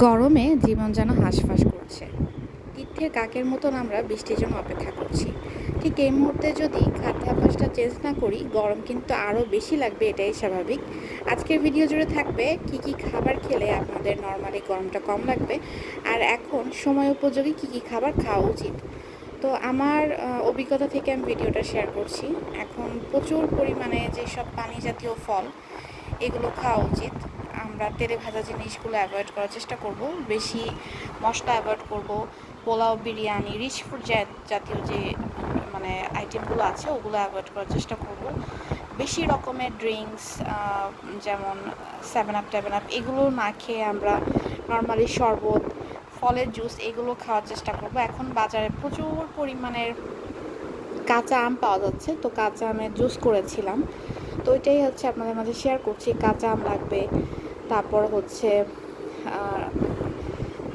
গরমে জীবন যেন হাঁসফাঁস করছে। তীর্থের কাকের মতন আমরা বৃষ্টির জন্য অপেক্ষা করছি। ঠিক এই মুহূর্তে যদি খাদ্যাভ্যাসটা চেঞ্জ না করি, গরম কিন্তু আরও বেশি লাগবে, এটাই স্বাভাবিক। আজকের ভিডিও জুড়ে থাকবে কি কি খাবার খেলে আপনাদের নর্মালি গরমটা কম লাগবে, আর এখন সময় উপযোগী কি কি খাবার খাওয়া উচিত। তো আমার অভিজ্ঞতা থেকে আমি ভিডিওটা শেয়ার করছি। এখন প্রচুর পরিমাণে যেসব পানি জাতীয় ফল, এগুলো খাওয়া উচিত। আমরা তেলে ভাজা জিনিসগুলো অ্যাভয়েড করার চেষ্টা করব। বেশি মশলা অ্যাভয়েড করব। পোলাও, বিরিয়ানি রিচ ফুড জাতীয় যে মানে আইটেমগুলো আছে, ওগুলো অ্যাভয়েড করার চেষ্টা করব। বেশি রকমের ড্রিঙ্কস যেমন সেভেন আপ টেভেন আপ এগুলো না খেয়ে আমরা নর্মালি শরবত, ফলের জুস এগুলো খাওয়ার চেষ্টা করব। এখন বাজারে প্রচুর পরিমাণের কাঁচা আম পাওয়া যাচ্ছে, তো কাঁচা আমের জুস করেছিলাম। তো ওইটাই হচ্ছে আপনাদের মাঝে শেয়ার করছি, কাঁচা আম লাগবে তারপর হচ্ছে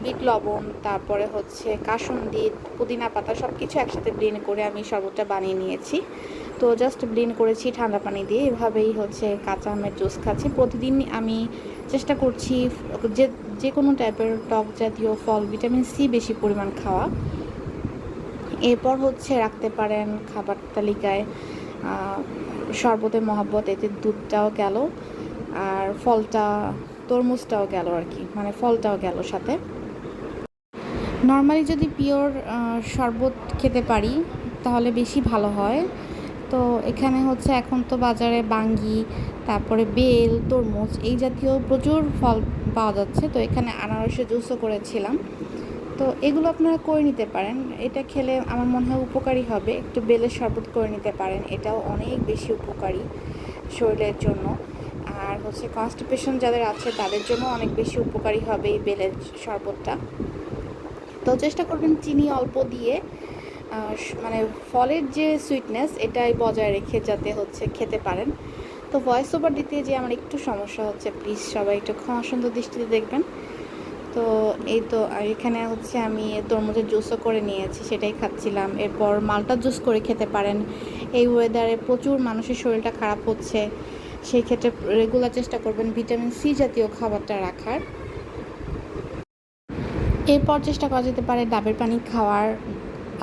বিট লবণ তারপরে হচ্ছে কাসুন্দি পুদিনা পাতা সব কিছু একসাথে ব্লেন্ড করে আমি শরবতটা বানিয়ে নিয়েছি। তো জাস্ট ব্লেন্ড করেছি ঠান্ডা পানি দিয়ে। এভাবেই হচ্ছে কাঁচা আমের জুস খাচ্ছি। প্রতিদিন আমি চেষ্টা করছি যে যে কোনো টাইপের টক জাতীয় ফল ভিটামিন সি বেশি পরিমাণ খাওয়া। এরপর হচ্ছে রাখতে পারেন খাবার তালিকায় আহ, শরবতে মহাব্বত এতে দুধটাও গেল। আর ফলটা, তরমুজটাও গেল আর কি মানে ফলটাও গেল সাথে। নর্মালি যদি পিওর শরবত খেতে পারি, তাহলে বেশি ভালো হয়। তো এখানে হচ্ছে এখন তো বাজারে বাঙ্গি, তারপরে বেল, তরমুজ, এই জাতীয় প্রচুর ফল পাওয়া যাচ্ছে। তো এখানে আনারসের জুসও করেছিলাম। তো এগুলো আপনারা করে নিতে পারেন। এটা খেলে আমার মনে হয় উপকারী হবে। একটু বেলের শরবত করে নিতে পারেন। এটাও অনেক বেশি উপকারী শরীরের জন্য। আর হচ্ছে কনস্টিপেশন যাদের আছে, তাদের জন্য অনেক বেশি উপকারী হবে এই বেলের শরবতটা। তো চেষ্টা করবেন চিনি অল্প দিয়ে মানে ফলের যে সুইটনেস এটাই বজায় রেখে যাতে হচ্ছে খেতে পারেন। তো ভয়েস ওভার দিতে যে আমার একটু সমস্যা হচ্ছে প্লিজ সবাই একটু ক্ষমা সুন্দর দৃষ্টিতে দেখবেন। তো এই তো এখানে হচ্ছে আমি তরমুজের জুসও করে নিয়েছি, সেটাই খাচ্ছিলাম। এরপর মালটা জুস করে খেতে পারেন। এই ওয়েদারে প্রচুর মানুষের শরীরটা খারাপ হচ্ছে। সেই ক্ষেত্রে রেগুলার চেষ্টা করবেন ভিটামিন সি জাতীয় খাবারটা রাখার। এরপর চেষ্টা করা যেতে পারে ডাবের পানি খাওয়ার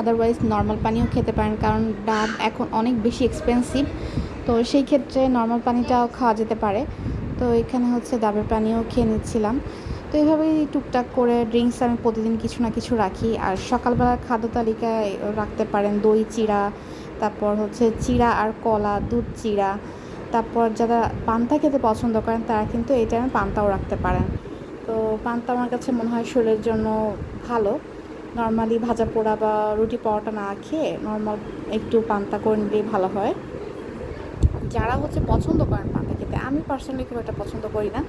আদারওয়াইজ নর্মাল পানিও খেতে পারেন, কারণ ডাব এখন অনেক বেশি এক্সপেন্সিভ তো সেই ক্ষেত্রে নর্মাল পানিটাও খাওয়া যেতে পারে। তো এখানে হচ্ছে ডাবের পানিও খেয়ে নিচ্ছিলাম। তো এইভাবেই টুকটাক করে ড্রিঙ্কস আমি প্রতিদিন কিছু না কিছু রাখি। আর সকালবেলার খাদ্য তালিকায় রাখতে পারেন দই, চিড়া, তারপর হচ্ছে চিড়া আর কলা, দুধ, চিড়া। তারপর যারা পান্তা খেতে পছন্দ করেন, তারা কিন্তু এই টাইমে পান্তাও রাখতে পারেন। তো পান্তা আমার কাছে মনে হয় শরীরের জন্য ভালো। নর্মালি ভাজা পোড়া বা রুটি পরোটা না খেয়ে নর্মাল একটু পান্তা করে নিলেই ভালো হয়। যারা হচ্ছে পছন্দ করেন পান্তা খেতে, আমি পার্সোনালি খুব একটা পছন্দ করি না।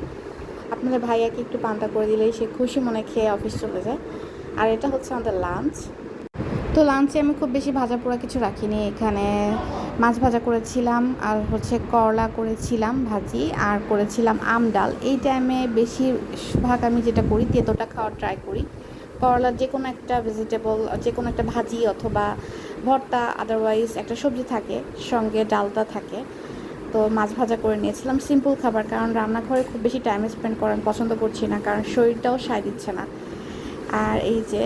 আপনাদের ভাইয়াকে একটু পান্তা করে দিলেই সে খুশি মনে খেয়ে অফিস চলে যায়। আর এটা হচ্ছে আমাদের লাঞ্চ তো লাঞ্চে আমি খুব বেশি ভাজা পোড়া কিছু রাখিনি এখানে। মাছ ভাজা করেছিলাম আর হচ্ছে করলা করেছিলাম ভাজি আর করেছিলাম আম ডাল। এই টাইমে বেশিরভাগ আমি যেটা করি, তেতোটা খাওয়ার ট্রাই করি। করলা যে কোনো একটা ভেজিটেবল যে কোনো একটা ভাজি অথবা ভর্তা আদারওয়াইজ একটা সবজি থাকে, সঙ্গে ডালটা থাকে। তো মাছ ভাজা করে নিয়েছিলাম সিম্পল খাবার, কারণ রান্নাঘরে খুব বেশি টাইম স্পেন্ড করা আমি পছন্দ করছি না, কারণ শরীরটাও সায় দিচ্ছে না। আর এই যে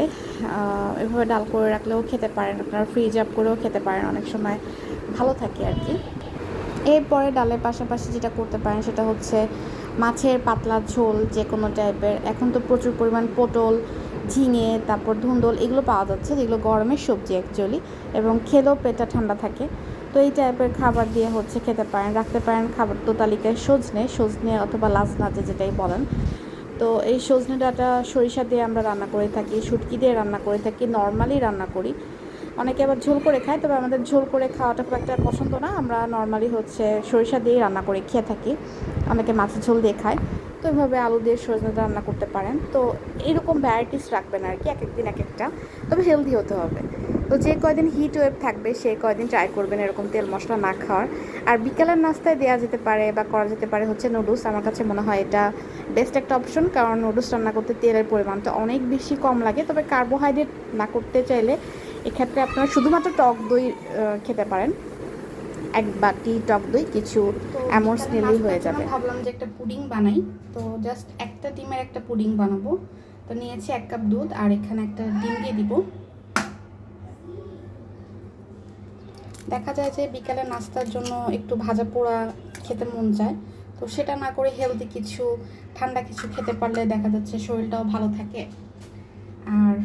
এভাবে ডাল করে রাখলেও খেতে পারেন, আপনারা ফ্রিজ আপ করেও খেতে পারেন অনেক সময়। ভালো থাকে আর কি। এরপরে ডালের পাশাপাশি যেটা করতে পারেন সেটা হচ্ছে মাছের পাতলা ঝোল যে কোনো টাইপের এখন তো প্রচুর পরিমাণ পটল, ঝিঙে, তারপর ধুন্দল এগুলো পাওয়া যাচ্ছে, যেগুলো গরমের সবজি অ্যাকচুয়ালি এবং খেলেও পেটটা ঠান্ডা থাকে। তো এই টাইপের খাবার দিয়ে হচ্ছে খেতে পারেন, রাখতে পারেন খাবার তো তালিকায় সজনে সজনে অথবা লাজনা যে যেটাই বলেন। তো এই সজনে ডাঁটা সরিষা দিয়ে আমরা রান্না করে থাকি, শুটকি দিয়ে রান্না করে থাকি, নর্মালি রান্না করি। অনেকে আবার ঝোল করে খায়, তবে আমাদের ঝোল করে খাওয়াটা খুব একটা পছন্দ না। আমরা নর্মালি হচ্ছে সরিষা দিয়েই রান্না করে খেয়ে থাকি। অনেকে মাছের ঝোল দিয়ে খায়। তো এভাবে আলু দিয়ে সজনে রান্না করতে পারেন। তো এরকম ভ্যারাইটিস রাখবেন আর কি, এক একদিন এক একটা। তবে হেলদি হতে হবে। তো যে কয়দিন হিট ওয়েভ থাকবে সেই কয়দিন ট্রাই করবেন এরকম তেল মশলা না খাওয়ার। আর বিকালের নাস্তায় দেওয়া যেতে পারে বা করা যেতে পারে হচ্ছে নুডলস আমার কাছে মনে হয় এটা বেস্ট একটা অপশন কারণ নুডলস রান্না করতে তেলের পরিমাণটা অনেক বেশি কম লাগে। তবে কার্বোহাইড্রেট না করতে চাইলে এক্ষেত্রে আপনারা শুধুমাত্র টক দই খেতে পারেন। এক বাটি টক দই কিছু অ্যামোর্স নিলেই হয়ে যাবে। ভাবলাম যে একটা পুডিং বানাই। তো জাস্ট একটা ডিমের একটা পুডিং বানাবো। তো নিয়েছি এক কাপ দুধ আর এখানে একটা ডিম দিয়ে দিব। দেখা যায় যে বিকালে নাস্তার জন্য একটু ভাজা পোড়া খেতে মন চায় তো সেটা না করে হেলদি কিছু ঠান্ডা কিছু খেতে পারলে দেখা যাচ্ছে শরীরটাও ভালো থাকে। আর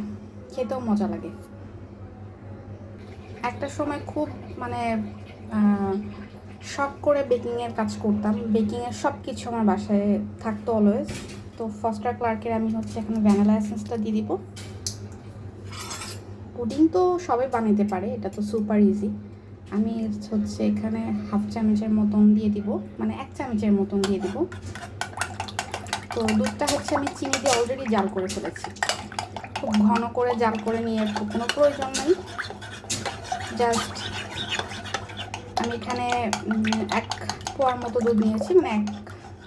খেতেও মজা লাগে। একটা সময় খুব মানে শখ করে বেকিংয়ের কাজ করতাম। বেকিংয়ের সব কিছু আমার বাসায় থাকতো অলওয়েজ তো ফস্টার ক্লার্কের আমি হচ্ছে এখন ভ্যানিলা এসেন্সটা দিয়ে দিব। পুডিং তো সবাই বানাতে পারে, এটা তো সুপার ইজি আমি হচ্ছে এখানে হাফ চামচের মতন দিয়ে দিব মানে এক চামচের মতন দিয়ে দিব। তো দুধটা হচ্ছে আমি চিনি দিয়ে অলরেডি জাল করে ফেলেছি। খুব ঘন করে জাল করে নিয়ে কোনো প্রয়োজন নেই। জাস্ট আমি এখানে এক পোয়ার মতো দুধ নিয়েছি মানে এক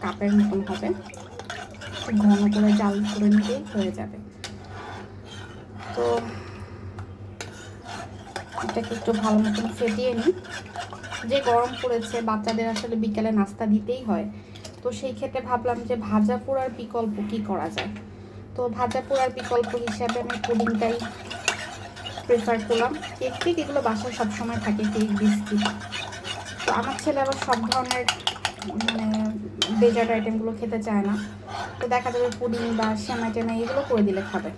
কাপের মতন হবে। ঘন করে জাল করে নিলেই হয়ে যাবে। তো এটাকে একটু ভালো মতন ফেটিয়ে নিই। যে গরম পড়েছে, বাচ্চাদের আসলে বিকেলে নাস্তা দিতেই হয়। তো সেই ক্ষেত্রে ভাবলাম যে ভাজা পোড়ার বিকল্প কী করা যায়? তো ভাজা পোড়ার বিকল্প হিসাবে আমি পুডিংটাই প্রেফার করলাম। কেক টেক এগুলো বাসায় সবসময় থাকে, কেক, বিস্কিট। তো আমার ছেলে আবার সব ধরনের মানে ডেজার্ট আইটেমগুলো খেতে চায় না। তো দেখা যাবে পুডিং বা শ্যামাই টেমাই এগুলো করে দিলে খাবে।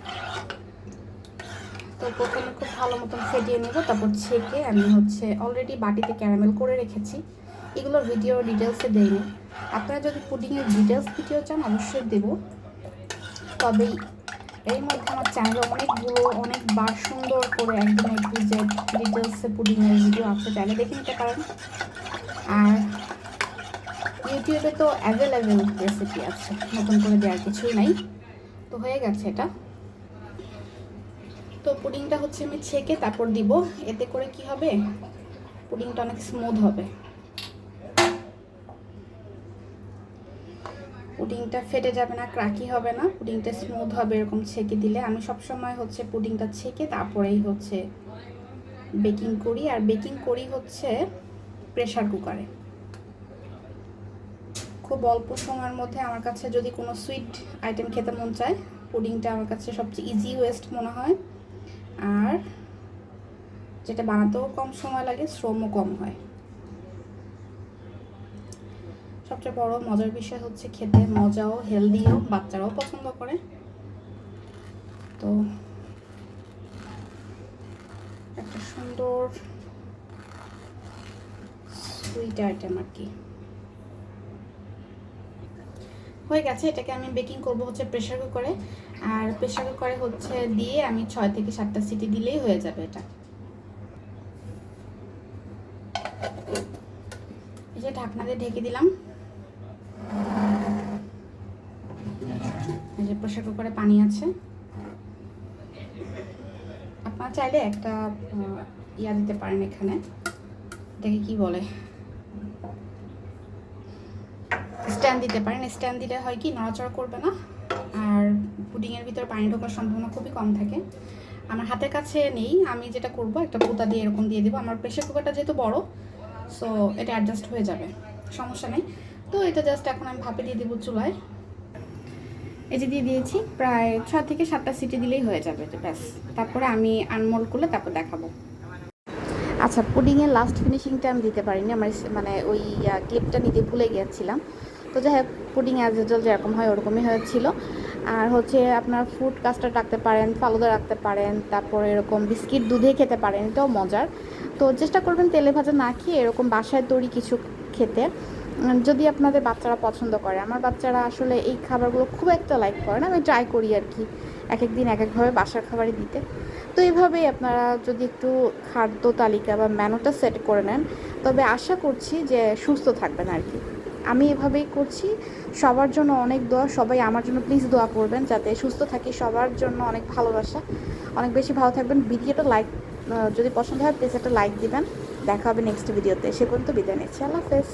তো প্রথমে খুব ভালো মতন ফেটিয়ে নেব, তারপর ছেঁকে আমি হচ্ছে অলরেডি বাটিতে ক্যারামেল করে রেখেছি। এগুলো ভিডিও ডিটেলসে দেয়নি আপনারা যদি পুডিংয়ের ডিটেলস ভিডিও চান, অবশ্যই দেব। তবেই এর মধ্যে আমার চ্যানেলে অনেকগুলো অনেকবার সুন্দর করে একদম একটু যে ডিটেলসে পুডিংয়ের ভিডিও আছে, চাইলে দেখে নিতে পারেন। আর ইউটিউবে তো অ্যাভেলেবেল রেসিপি আছে, নতুন করে দেওয়ার কিছুই নাই। তো হয়ে গেছে এটা। তো পুডিংটা হচ্ছে আমি ছেঁকে তারপর দিব। এতে করে কি হবে? পুডিংটা অনেক স্মুথ হবে। পুডিংটা ফেটে যাবে না ক্রাকি হবে না, পুডিংটা স্মুথ হবে এরকম ছেঁকে দিলে। আমি সব সময় হচ্ছে পুডিংটা ছেঁকে তারপরেই হচ্ছে বেকিং করি। আর বেকিং করি হচ্ছে প্রেশার কুকারে খুব অল্প সময়ের মধ্যে আমার কাছে যদি কোনো সুইট আইটেম খেতে মন চায়, পুডিংটা আমার কাছে সবচেয়ে ইজি ওয়েস্ট মনে হয়। আর যেটা বানাতেও কম সময় লাগে, শ্রমও কম হয়। সবচেয়ে বড় মজার বিষয় হচ্ছে খেতে। মজাও হেলদিও বাচ্চারাও পছন্দ করে। তো একটা সুন্দর সুইট আইটেম আর কি। হয়ে গেছে, এটাকে আমি বেকিং করব হচ্ছে প্রেশার কুকারে আর প্রেশার কুকারে হচ্ছে দিয়ে আমি ছয় থেকে সাতটা সিটি দিলেই হয়ে যাবে এটা। এই যে ঢাকনা দিয়ে ঢেকে দিলাম এই যে প্রেশার কুকারে পানি আছে। আপনারা চাইলে একটা ইয়া দিতে পারেন এখানে। এটাকে কি বলে। স্ট্যান্ড দিতে পারেন। স্ট্যান্ড দিলে হয় কি, নড়াচড়া করবে না। আর পুডিংয়ের ভিতরে পানি ঢোকার সম্ভাবনা খুবই কম থাকে। আমার হাতের কাছে নেই। আমি যেটা করব, একটা পুতা দিয়ে এরকম দিয়ে দেবো। আমার প্রেশার কুকারটা যেহেতু বড় সো এটা অ্যাডজাস্ট হয়ে যাবে। সমস্যা নেই। তো এটা জাস্ট এখন আমি ভাপে দিয়ে দেবো চুলায়। এই যে দিয়ে দিয়েছি, প্রায় ছ থেকে সাতটা সিটি দিলেই হয়ে যাবে ব্যাস। তারপরে আমি আনমোল করলে তারপর দেখাবো। আচ্ছা পুডিংয়ের লাস্ট ফিনিশিংটা আমি দিতে পারিনি, আমার মানে ওই ক্লিপটা নিতে ভুলে গিয়েছিলাম। তো যাই হোক পুডিং অ্যাজ ইউজুয়াল যেরকম হয়, ওরকমই হয়েছিল। আর হচ্ছে আপনার ফুড কাস্টার্ড রাখতে পারেন, ফালুদা রাখতে পারেন, তারপর এরকম বিস্কিট দুধে খেতে পারেন, এটাও মজার। তো চেষ্টা করবেন তেলে ভাজা না খেয়ে এরকম বাসায় তৈরি কিছু খেতে। যদি আপনাদের বাচ্চারা পছন্দ করে, আমার বাচ্চারা আসলে এই খাবারগুলো খুব একটা লাইক করে না, আমি ট্রাই করি আর কি এক এক দিন এক একভাবে বাসার খাবারই দিতে। তো এইভাবেই আপনারা যদি একটু খাদ্য তালিকা বা মেনুটা সেট করে নেন, তবে আশা করছি যে সুস্থ থাকবেন আর কি। আমি এভাবেই করছি, সবার জন্য অনেক দোয়া, সবাই আমার জন্য প্লিজ দোয়া করবেন যাতে সুস্থ থাকি, সবার জন্য অনেক ভালোবাসা। অনেক বেশি ভালো থাকবেন, ভিডিওটা লাইক যদি পছন্দ হয় প্লিজ একটা লাইক দিবেন। দেখা হবে নেক্সট ভিডিওতে সে পর্যন্ত বিদায় নিচ্ছি, আল্লাহ হাফেজ।